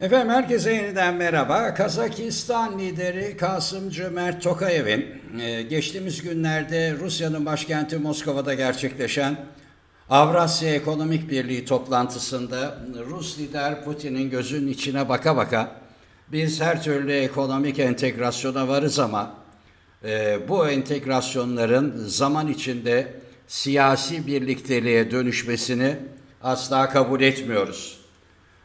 Efendim herkese yeniden merhaba. Kazakistan lideri Kasım Cömert Tokayev'in e, geçtiğimiz günlerde Rusya'nın başkenti Moskova'da gerçekleşen Avrasya Ekonomik Birliği toplantısında Rus lider Putin'in gözünün içine baka baka biz her türlü ekonomik entegrasyona varız ama e, bu entegrasyonların zaman içinde siyasi birlikteliğe dönüşmesini asla kabul etmiyoruz.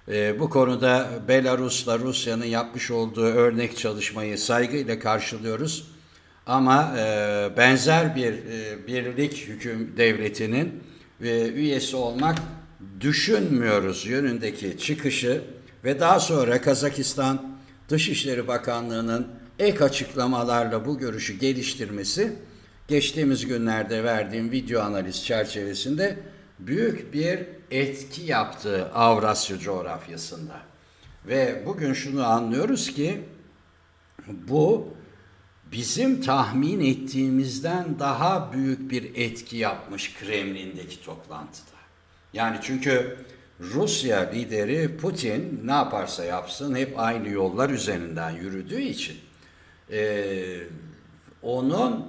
E, bu konuda Belarus'la Rusya'nın yapmış olduğu örnek çalışmayı saygıyla karşılıyoruz. Ama e, benzer bir e, birlik hüküm devletinin e, üyesi olmak düşünmüyoruz yönündeki çıkışı ve daha sonra Kazakistan Dışişleri Bakanlığı'nın ek açıklamalarla bu görüşü geliştirmesi geçtiğimiz günlerde verdiğim video analiz çerçevesinde büyük bir etki yaptı Avrasya coğrafyasında. Ve bugün şunu anlıyoruz ki bu bizim tahmin ettiğimizden daha büyük bir etki yapmış Kremlin'deki toplantıda. Yani çünkü Rusya lideri Putin ne yaparsa yapsın hep aynı yollar üzerinden yürüdüğü için eee, onun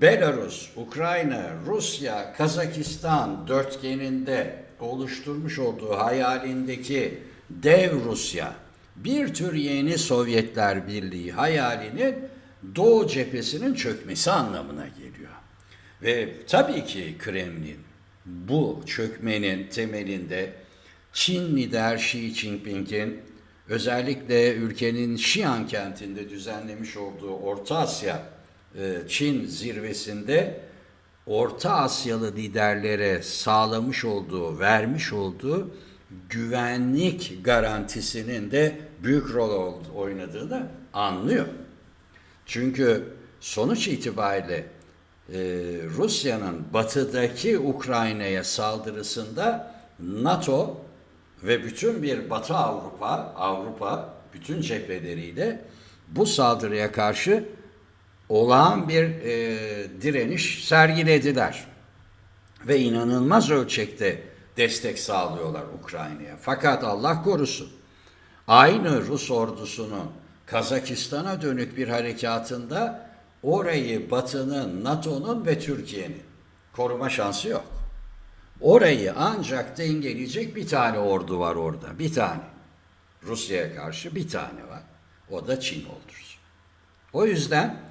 Belarus, Ukrayna, Rusya, Kazakistan dörtgeninde oluşturmuş olduğu hayalindeki dev Rusya, bir tür yeni Sovyetler Birliği hayalinin Doğu cephesinin çökmesi anlamına geliyor. Ve tabii ki Kremlin bu çökmenin temelinde Çin lider Xi Jinping'in özellikle ülkenin Xi'an kentinde düzenlemiş olduğu Orta Asya Çin zirvesinde Orta Asyalı liderlere sağlamış olduğu, vermiş olduğu güvenlik garantisinin de büyük rol ol- oynadığını anlıyor. Çünkü sonuç itibariyle e, Rusya'nın batıdaki Ukrayna'ya saldırısında NATO ve bütün bir Batı Avrupa, Avrupa bütün cepheleriyle bu saldırıya karşı olağan bir e, direniş sergilediler. Ve inanılmaz ölçekte destek sağlıyorlar Ukrayna'ya. Fakat Allah korusun aynı Rus ordusunun Kazakistan'a dönük bir harekatında orayı Batı'nın, NATO'nun ve Türkiye'nin koruma şansı yok. Orayı ancak dengeleyecek bir tane ordu var orada. Bir tane. Rusya'ya karşı bir tane var. O da Çin ordusu. O yüzden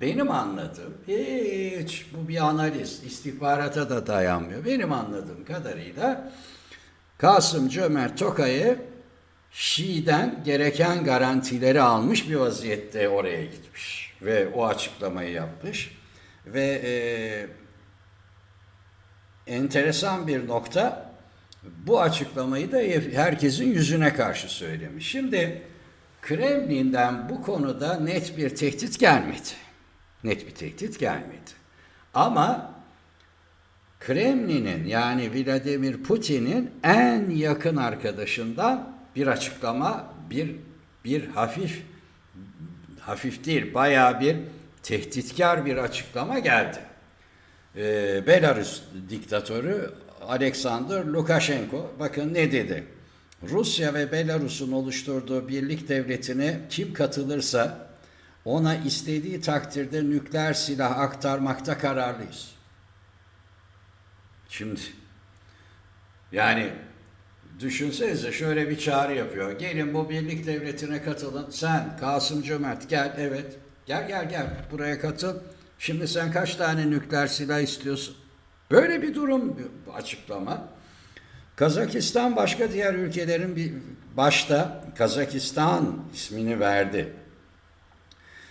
benim anladığım hiç bu bir analiz, istihbarata da dayanmıyor. Benim anladığım kadarıyla Kasım Cömert Tokayev Şii'den gereken garantileri almış bir vaziyette oraya gitmiş ve o açıklamayı yapmış ve e, enteresan bir nokta bu açıklamayı da herkesin yüzüne karşı söylemiş. Şimdi Kremlin'den bu konuda net bir tehdit gelmedi. Net bir tehdit gelmedi. Ama Kremlin'in yani Vladimir Putin'in en yakın arkadaşından bir açıklama, bir bir hafif hafif değil, bayağı bir tehditkar bir açıklama geldi. Ee, Belarus diktatörü Alexander Lukashenko bakın ne dedi? Rusya ve Belarus'un oluşturduğu birlik devletine kim katılırsa ona istediği takdirde nükleer silah aktarmakta kararlıyız. Şimdi yani düşünsenize şöyle bir çağrı yapıyor. Gelin bu birlik devletine katılın. Sen Kasım Cömert gel evet. Gel gel gel buraya katıl. Şimdi sen kaç tane nükleer silah istiyorsun? Böyle bir durum bir açıklama. Kazakistan başka diğer ülkelerin bir başta Kazakistan ismini verdi.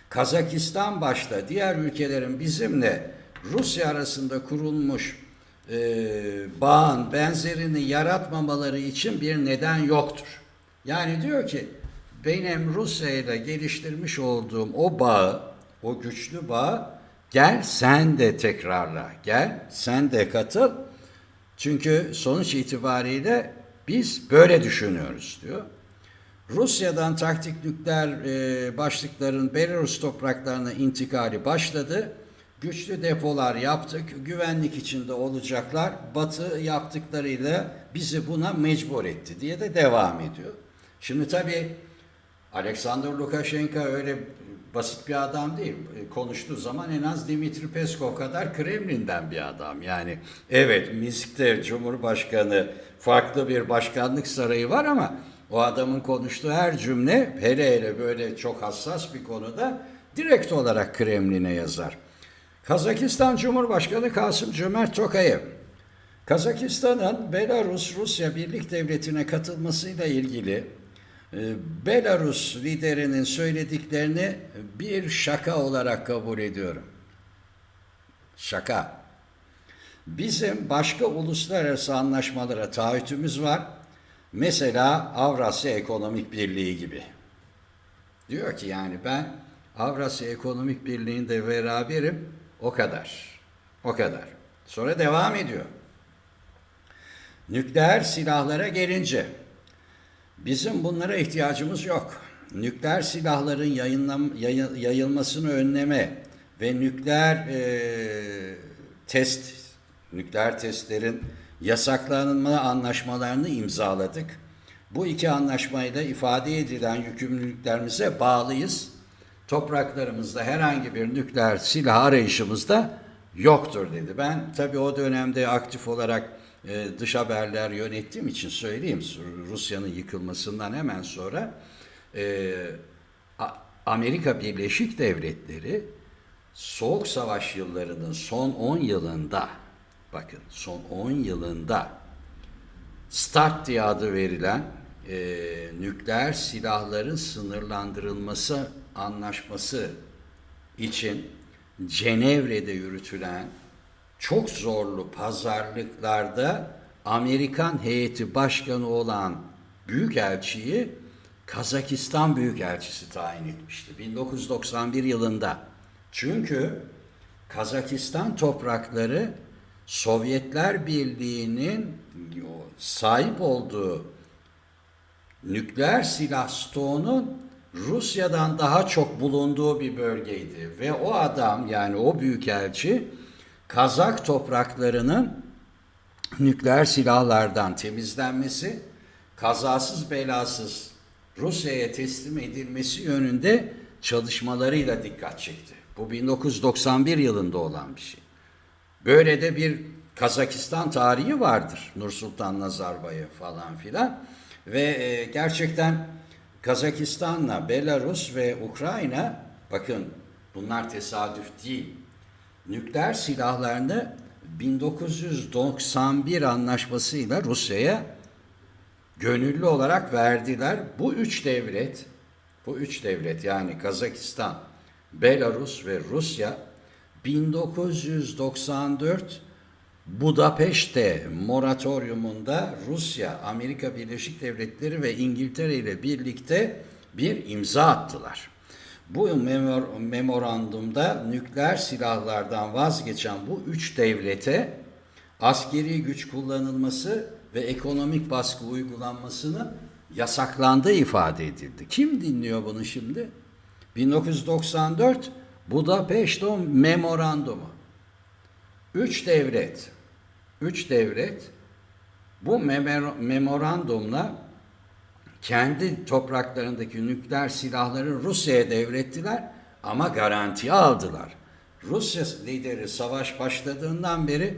Kazakistan başta diğer ülkelerin bizimle Rusya arasında kurulmuş e, bağın benzerini yaratmamaları için bir neden yoktur. Yani diyor ki benim Rusya ile geliştirmiş olduğum o bağı, o güçlü bağı gel sen de tekrarla, gel sen de katıl. Çünkü sonuç itibariyle biz böyle düşünüyoruz diyor. Rusya'dan taktik nükleer e, başlıkların Belarus topraklarına intikali başladı. Güçlü depolar yaptık, güvenlik içinde olacaklar. Batı yaptıklarıyla bizi buna mecbur etti diye de devam ediyor. Şimdi tabii Alexander Lukashenko öyle basit bir adam değil. Konuştuğu zaman en az Dimitri Peskov kadar Kremlin'den bir adam. Yani evet Minsk'te Cumhurbaşkanı farklı bir başkanlık sarayı var ama o adamın konuştuğu her cümle hele hele böyle çok hassas bir konuda direkt olarak Kremlin'e yazar. Kazakistan Cumhurbaşkanı Kasım Cömert Tokayev Kazakistan'ın Belarus-Rusya Birlik Devleti'ne katılmasıyla ilgili e, Belarus liderinin söylediklerini bir şaka olarak kabul ediyorum. Şaka. Bizim başka uluslararası anlaşmalara taahhütümüz var. Mesela Avrasya Ekonomik Birliği gibi. Diyor ki yani ben Avrasya Ekonomik Birliği'nde beraberim o kadar. O kadar. Sonra devam ediyor. Nükleer silahlara gelince bizim bunlara ihtiyacımız yok. Nükleer silahların yayınlam, yayı- yayılmasını önleme ve nükleer e, test, nükleer testlerin yasaklanma anlaşmalarını imzaladık. Bu iki anlaşmayla ifade edilen yükümlülüklerimize bağlıyız. Topraklarımızda herhangi bir nükleer silah arayışımızda yoktur dedi. Ben tabii o dönemde aktif olarak e, dış haberler yönettiğim için söyleyeyim. Rusya'nın yıkılmasından hemen sonra e, Amerika Birleşik Devletleri Soğuk Savaş yıllarının son 10 yılında bakın son 10 yılında START diye adı verilen e, nükleer silahların sınırlandırılması anlaşması için Cenevre'de yürütülen çok zorlu pazarlıklarda Amerikan heyeti başkanı olan Büyükelçiyi Kazakistan Büyükelçisi tayin etmişti 1991 yılında. Çünkü Kazakistan toprakları Sovyetler Birliği'nin sahip olduğu nükleer silah stoğunun Rusya'dan daha çok bulunduğu bir bölgeydi ve o adam yani o büyükelçi Kazak topraklarının nükleer silahlardan temizlenmesi, kazasız belasız Rusya'ya teslim edilmesi yönünde çalışmalarıyla dikkat çekti. Bu 1991 yılında olan bir şey. Böyle de bir Kazakistan tarihi vardır. Nursultan Nazarbayev falan filan. Ve e, gerçekten Kazakistan'la Belarus ve Ukrayna bakın bunlar tesadüf değil. Nükleer silahlarını 1991 anlaşmasıyla Rusya'ya gönüllü olarak verdiler. Bu üç devlet, bu üç devlet yani Kazakistan, Belarus ve Rusya 1994 Budapeşte moratoriumunda Rusya, Amerika Birleşik Devletleri ve İngiltere ile birlikte bir imza attılar. Bu memor, memorandumda nükleer silahlardan vazgeçen bu üç devlete askeri güç kullanılması ve ekonomik baskı uygulanmasının yasaklandığı ifade edildi. Kim dinliyor bunu şimdi? 1994 Budapeşte Memorandumu. Üç devlet, üç devlet bu memor- memorandumla kendi topraklarındaki nükleer silahları Rusya'ya devrettiler ama garantiye aldılar. Rusya lideri savaş başladığından beri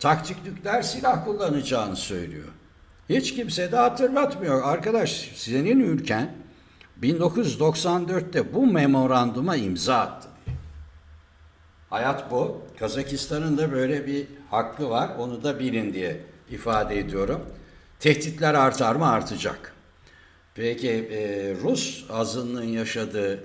taktik nükleer silah kullanacağını söylüyor. Hiç kimse de hatırlatmıyor. Arkadaş senin ülken 1994'te bu memoranduma imza attı. Hayat bu. Kazakistan'ın da böyle bir hakkı var. Onu da bilin diye ifade ediyorum. Tehditler artar mı? Artacak. Peki e, Rus azınlığın yaşadığı e,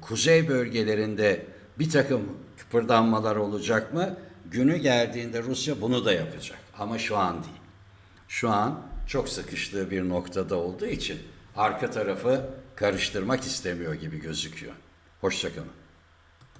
kuzey bölgelerinde bir takım kıpırdanmalar olacak mı? Günü geldiğinde Rusya bunu da yapacak. Ama şu an değil. Şu an çok sıkıştığı bir noktada olduğu için arka tarafı karıştırmak istemiyor gibi gözüküyor. Hoşçakalın.